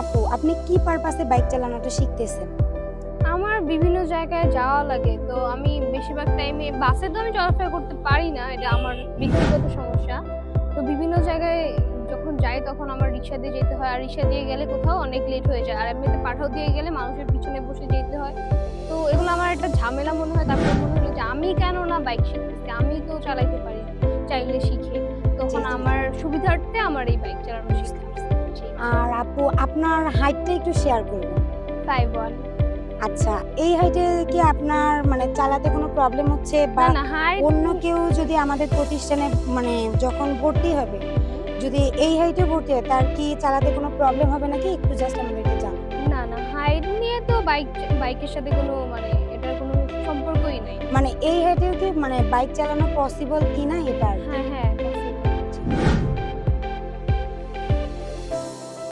আপু আপনি কি পারপাসে বাইক চালানোটা শিখতেছেন? আমার বিভিন্ন জায়গায় যাওয়া লাগে তো আমি বেশিরভাগ টাইমে বাসে তো আমি চলাফেরা করতে পারি না এটা আমার ব্যক্তিগত সমস্যা। তো বিভিন্ন জায়গায় যখন যাই তখন আমার রিক্সা দিয়ে যেতে হয় আর রিক্সা দিয়ে গেলে কোথাও অনেক লেট হয়ে যায় আর এমনিতে পাঠাও দিয়ে গেলে মানুষের পিছনে বসে যেতে হয়। তো এগুলো আমার একটা ঝামেলা মনে হয় তারপরে মনে হলো যে আমি কেন না বাইক শিখতেছি? আমি তো চালাইতে পারি চাইলে শিখে। তখন। আমার সুবিধার্থে আমার এই বাইক চালানো শিখতে আর আপু আপনার হাইটটা একটু শেয়ার করবেন ফাইভ ওয়ান আচ্ছা এই হাইটে কি আপনার মানে চালাতে কোনো প্রবলেম হচ্ছে বা অন্য কেউ যদি আমাদের প্রতিষ্ঠানে মানে যখন ভর্তি হবে যদি এই হাইটে ভর্তি হয় তার কি চালাতে কোনো প্রবলেম হবে নাকি? একটু জাস্ট আমাদেরকে জানান। না না হাইট নিয়ে তো বাইক বাইকের সাথে কোনো মানে এটার কোনো সম্পর্কই নাই। মানে এই হাইটে কি মানে বাইক চালানো পসিবল এটা কি। হ্যাঁ হ্যাঁ